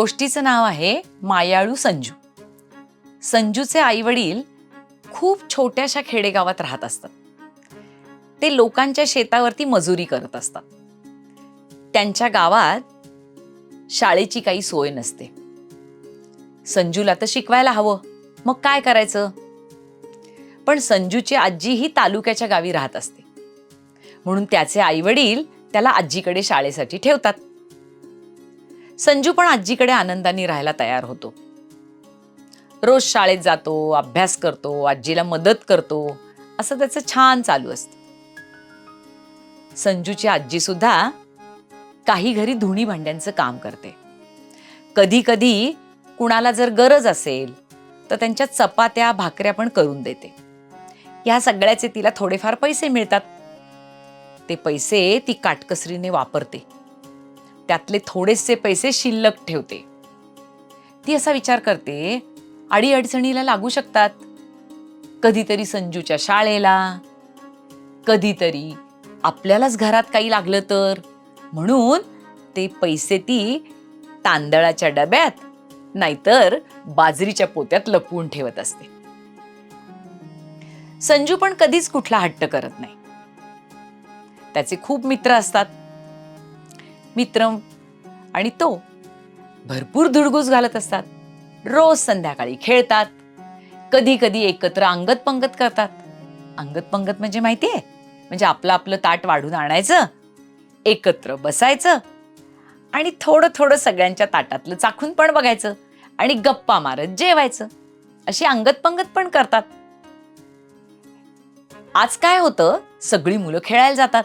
गोष्टीचं नाव आहे मायाळू संजू. संजूचे आई वडील खूप छोट्याशा खेडेगावात राहत असतात. ते लोकांच्या शेतावरती मजुरी करत असतात. त्यांच्या गावात शाळेची काही सोय नसते. संजूला तर शिकवायला हवं. मग काय करायचं? पण संजूची आजी ही तालुक्याच्या गावी राहत असते. म्हणून त्याचे आई वडील त्याला आजीकडे शाळेसाठी ठेवतात. संजू पण आजीकडे आनंदाने राहायला तयार होतो. रोज शाळेत जातो अभ्यास करतो आजीला मदत करतो असं त्याचं छान चालू असतं. संजूची आजी सुद्धा काही घरी धुणी भांड्यांचं काम करते. कधी कधी कुणाला जर गरज असेल तर त्यांच्या चपात्या भाकऱ्या पण करून देते. या सगळ्याचे तिला थोडेफार पैसे मिळतात. ते पैसे ती काटकसरीने वापरते. त्यातले थोडेसे पैसे शिल्लक ठेवते. ती असा विचार करते अडी अडचणीला लागू शकतात. कधीतरी संजूच्या शाळेला कधीतरी आपल्यालाच घरात काही लागलं तर. म्हणून ते पैसे ती तांदळाच्या डब्यात नाहीतर बाजरीच्या पोत्यात लपवून ठेवत असते. संजू पण कधीच कुठला हट्ट करत नाही. त्याचे खूप मित्र असतात. मित्र आणि तो भरपूर धुडगूस घालत असतात. रोज संध्याकाळी खेळतात. कधी कधी एकत्र अंगत पंगत करतात. अंगत पंगत म्हणजे माहितीये? म्हणजे आपलं आपलं ताट वाढून आणायचं एकत्र बसायचं आणि थोडं थोडं सगळ्यांच्या ताटातलं चाखून पण बघायचं आणि गप्पा मारत जेवायचं. अशी अंगत पंगत पण करतात. आज काय होतं? सगळी मुलं खेळायला जातात.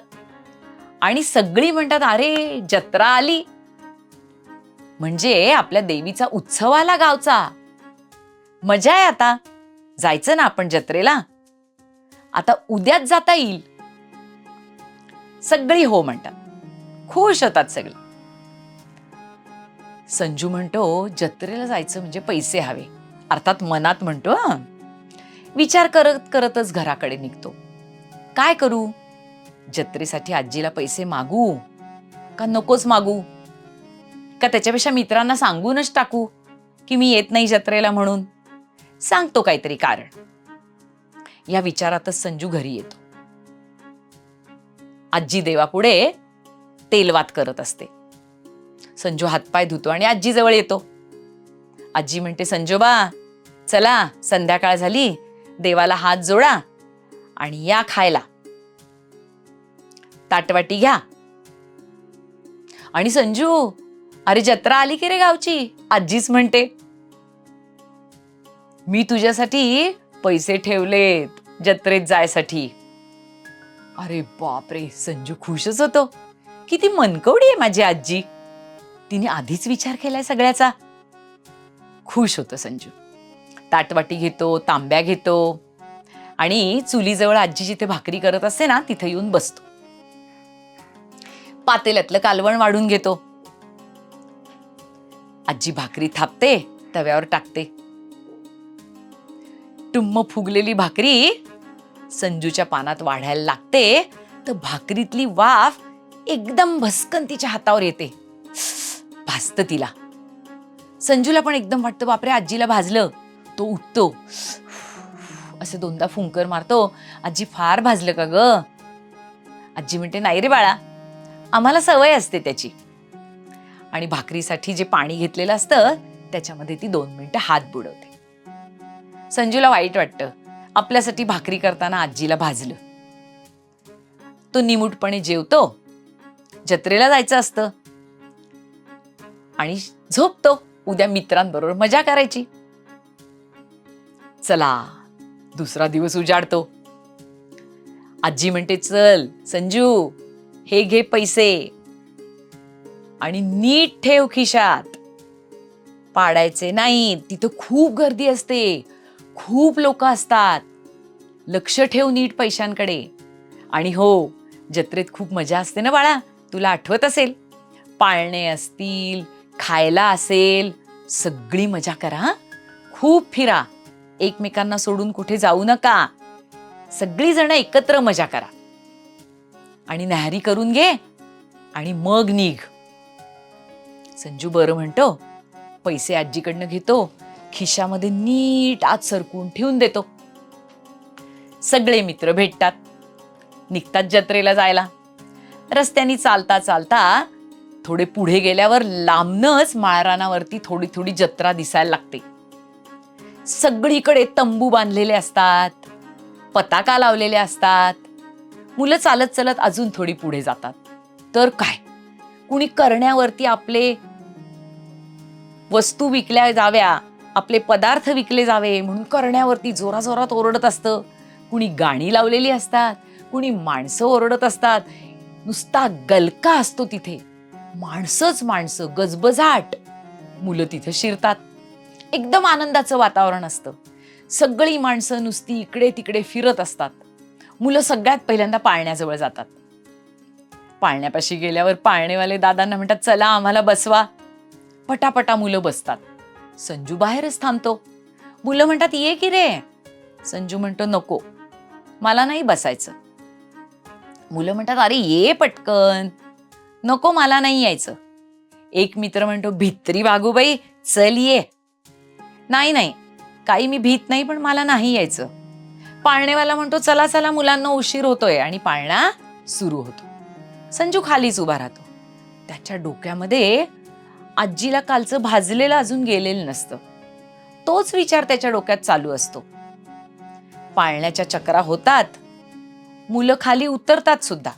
आणि सगळी म्हणतात अरे जत्रा आली. म्हणजे आपल्या देवीचा उत्सव आला गावचा. मजा आहे आता. जायचं ना आपण जत्रेला? आता उद्याच जाता येईल. सगळी हो म्हणतात. खुश होतात सगळे. संजू म्हणतो जत्रेला जायचं म्हणजे पैसे हवे. अर्थात मनात म्हणतो विचार करत करतच घराकडे निघतो. काय करू? जत्रेसाठी आजीला पैसे मागू? का नकोच मागू? का त्याच्यापेक्षा मित्रांना सांगूनच टाकू की मी येत नाही जत्रेला म्हणून? सांगतो काहीतरी कारण. या विचारातच संजू घरी येतो. आजी देवापुढे तेलवात करत असते. संजू हातपाय धुतो आणि आजीजवळ येतो. आजी म्हणते संजोबा चला संध्याकाळ झाली. देवाला हात जोडा आणि या खायला. ताटवाटी घ्या. आणि संजू अरे जत्रा आली की रे गावची? आजीच म्हणते. मी तुझ्यासाठी पैसे ठेवलेत जत्रेत जायसाठी. अरे बापरे संजू खुशच होतो. किती मनकवडी आहे माझी आजी. तिने आधीच विचार केलाय सगळ्याचा. खुश होतो संजू. ताटवाटी घेतो तांब्या घेतो. आणि चुलीजवळ आजी जिथे भाकरी करत असते ना तिथे येऊन बसतो. पातेल्यातलं कालवण वाढून घेतो. आजी भाकरी थापते तव्यावर टाकते. टुम्म फुगलेली भाकरी संजूच्या पानात वाढायला लागते तर भाकरीतली वाफ एकदम भस्कन तिच्या हातावर येते. भासत तिला. संजूला पण एकदम वाटतं बापरे आजीला भाजलं. तो उठतो. असे दोनदा फुंकर मारतो. आजी फार भाजलं का ग? आजी म्हणते नाही रे बाळा आम्हाला सवय असते त्याची. आणि भाकरीसाठी जे पाणी घेतलेलं असतं त्याच्यामध्ये ती दोन मिनिटं हात बुडवते. संजूला वाईट वाटतं. आपल्यासाठी भाकरी करताना आजीला भाजलं. तो निमूटपणे जेवतो. जत्रेला जायचं असतं. आणि झोपतो. उद्या मित्रांबरोबर मजा करायची. चला दुसरा दिवस उजाडतो. आजी म्हणते चल संजू हे घे पैसे. आणि नीट ठेव खिशात. पाडायचे नाही तिथं खूप गर्दी असते. खूप लोक असतात. लक्ष ठेव नीट पैशांकडे. आणि हो जत्रेत खूप मजा असते ना बाळा? तुला आठवत असेल? पाळणे असतील खायला असेल सगळी मजा करा खूप फिरा. एकमेकांना सोडून कुठे जाऊ नका. सगळीजण एकत्र मजा करा. आणि न्याहारी करून घे आणि मग निघ. संजू बरं म्हणतो पैसे आजीकडनं घेतो खिशामध्ये नीट आत सरकून ठेवून देतो. सगळे मित्र भेटतात. निघतात जत्रेला जायला. रस्त्यानी चालता चालता थोडे पुढे गेल्यावर लांबनच माळरानावरती थोडी थोडी जत्रा दिसायला लागते. सगळीकडे तंबू बांधलेले असतात पताका लावलेले असतात मुलं चालत चालत अजून थोडी पुढे जातात. तर काय? कुणी करण्यावरती आपले वस्तू विकल्या जाव्या आपले पदार्थ विकले जावे म्हणून करण्यावरती जोराजोरात ओरडत असतं. कुणी गाणी लावलेली असतात कुणी माणसं ओरडत असतात. नुसता गलका असतो तिथे. माणसंच माणसं गजबजाट. मुलं तिथे शिरतात. एकदम आनंदाचं वातावरण असतं. सगळी माणसं नुसती इकडे तिकडे फिरत असतात. मुलं सगळ्यात पहिल्यांदा पाळण्याजवळ जातात. पाळण्यापाशी गेल्यावर पाळणेवाले दादांना म्हणतात चला आम्हाला बसवा. पटापटा मुलं बसतात. संजू बाहेरच थांबतो. मुलं म्हणतात ये की रे. संजू म्हणतो नको. मला नाही बसायचं. मुलं म्हणतात अरे ये पटकन. नको मला नाही यायचं. एक मित्र म्हणतो भित्री बागूबाई चल ये. नाही नाही. काही मी भीत नाही पण मला नाही यायचं. पाळणेवाला म्हणतो चला चला मुलांना उशीर होतोय. आणि पाळणा सुरू होतो. संजू खालीच उभा राहतो. त्याच्या डोक्यामध्ये आजीला कालचं भाजलेलं अजून गेलेलं नसतं. तोच विचार त्याच्या डोक्यात चालू असतो. पाळण्याच्या चक्रा होतात. मुलं खाली उतरतात सुद्धा.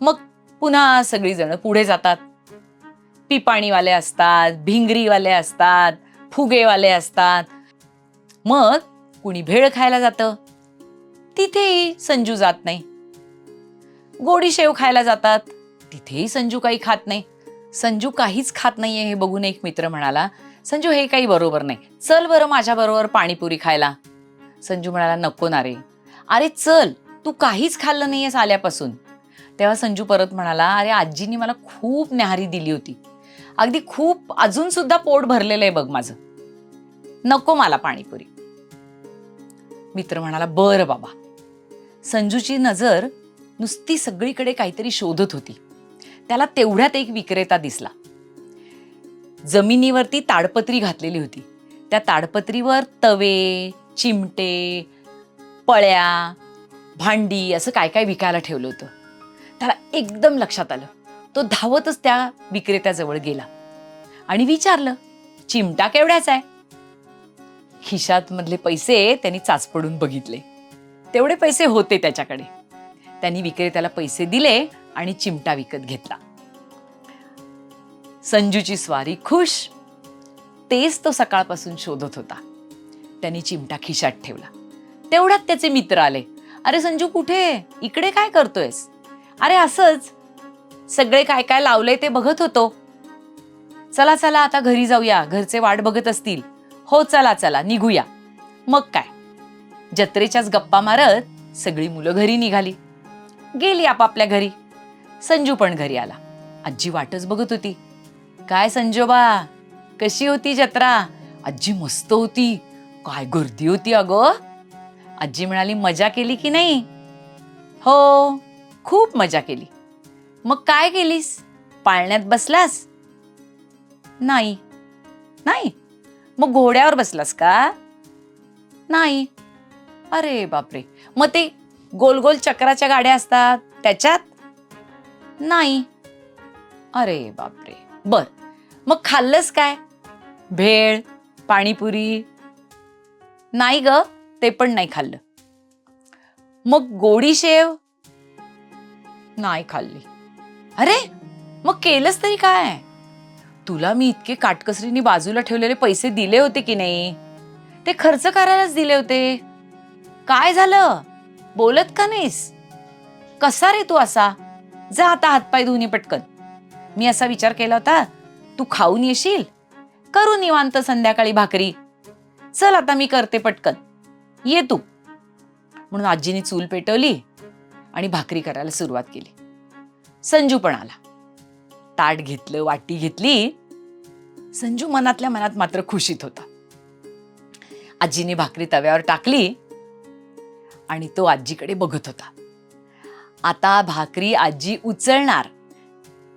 मग पुन्हा सगळीजण पुढे जातात. पिपाणीवाले असतात भिंगरीवाले असतात फुगेवाले असतात. मग कुणी भेळ खायला जातं. तिथेही संजू जात नाही. गोडी शेव खायला जातात. तिथेही संजू काही खात नाही. संजू काहीच खात नाहीये हे बघून एक मित्र म्हणाला संजू हे काही बरोबर नाही. चल बरं माझ्या बरोबर पाणीपुरी खायला. संजू म्हणाला नको ना रे. अरे चल तू काहीच खाल्लं नाहीयेस आल्यापासून. तेव्हा संजू परत म्हणाला अरे आजीनी मला खूप न्याहारी दिली होती. अगदी खूप अजून सुद्धा पोट भरलेलं आहे बघ माझं. नको मला पाणीपुरी. मित्र म्हणाला बरं बाबा. संजूची नजर नुसती सगळीकडे काहीतरी शोधत होती. त्याला तेवढ्यात एक विक्रेता दिसला. जमिनीवरती ताडपत्री घातलेली होती. त्या ताडपत्रीवर तवे चिमटे पळ्या भांडी असं काय काय विकायला ठेवलं होतं. त्याला एकदम लक्षात आलं. तो धावतच त्या विक्रेत्याजवळ गेला आणि विचारलं चिमटा केवढ्याचा आहे? खिशात मधले पैसे त्यांनी चाचपडून बघितले. तेवढे पैसे होते त्याच्याकडे. त्यांनी विक्रेत्याला पैसे दिले आणि चिमटा विकत घेतला. संजूची स्वारी खुश. तेच तो सकाळपासून शोधत होता. त्यांनी चिमटा खिशात ठेवला. तेवढ्यात त्याचे मित्र आले. अरे संजू कुठे इकडे काय करतोयस? अरे असंच. सगळे काय काय लावलंय ते बघत होतो. चला चला आता घरी जाऊया. घरचे वाट बघत असतील. हो चला चला निघूया. मग काय? जत्रेच्याच गप्पा मारत सगळी मुलं घरी निघाली. गेली आपापल्या घरी. संजू पण घरी आला. आजी वाटच बघत होती. काय संजोबा? कशी होती जत्रा? आजी मस्त होती. काय गर्दी होती अगं. आजी म्हणाली मजा केली की नाही? हो खूप मजा केली. मग काय केलीस? पाळण्यात बसलास? नाही. नाही? मग घोड्यावर बसलास का? नाही. अरे बापरे. मग ते गोल गोल चक्राच्या गाड्या असतात त्याच्यात? नाही. अरे बापरे. बर. मग खाल्लंस काय? भेळ पाणीपुरी? नाही ग ते पण नाही खाल्लं. मग गोडी शेव? नाही खाल्ली. अरे मग केलंच तरी काय? तुला मी इतके काटकसरीने बाजूला ठेवलेले पैसे दिले होते की नाही? ते खर्च करायलाच दिले होते. काय झालं? बोलत का नाहीस? कसा रे तू असा? जा आता हातपाय धुवून पटकन. मी असा विचार केला होता तू खाऊन येशील? करू निवांत संध्याकाळी भाकरी. चल आता मी करते पटकन. ये तू. म्हणून आजीने चूल पेटवली आणि भाकरी करायला सुरुवात केली. संजू पण आला. ताट घेतलं वाटी घेतली. संजू मनातल्या मनात मात्र खुशीत होता. आजीने भाकरी तव्यावर टाकली आणि तो आजीकडे बघत होता. आता भाकरी आजी उचलणार.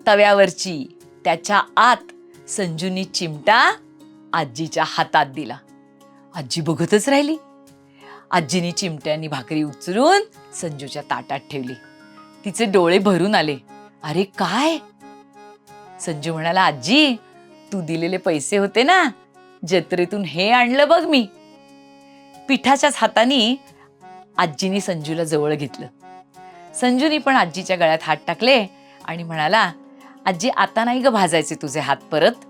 तव्यावरची त्याच्या आत संजूनी चिमटा आजीच्या हातात दिला. आजी बघतच राहिली. आजीने चिमट्यानी भाकरी उचलून संजूच्या ताटात ठेवली. तिचे डोळे भरून आले. अरे काय? संजू म्हणाला आजी तू दिलेले पैसे होते ना जत्रेतून हे आणलं बघ मी. पिठाच्याच हाताने आजीनी संजूला जवळ घेतलं. संजूनी पण आजीच्या गळ्यात हात टाकले आणि म्हणाला आजी आता नाही ग भाजायचे तुझे हात परत.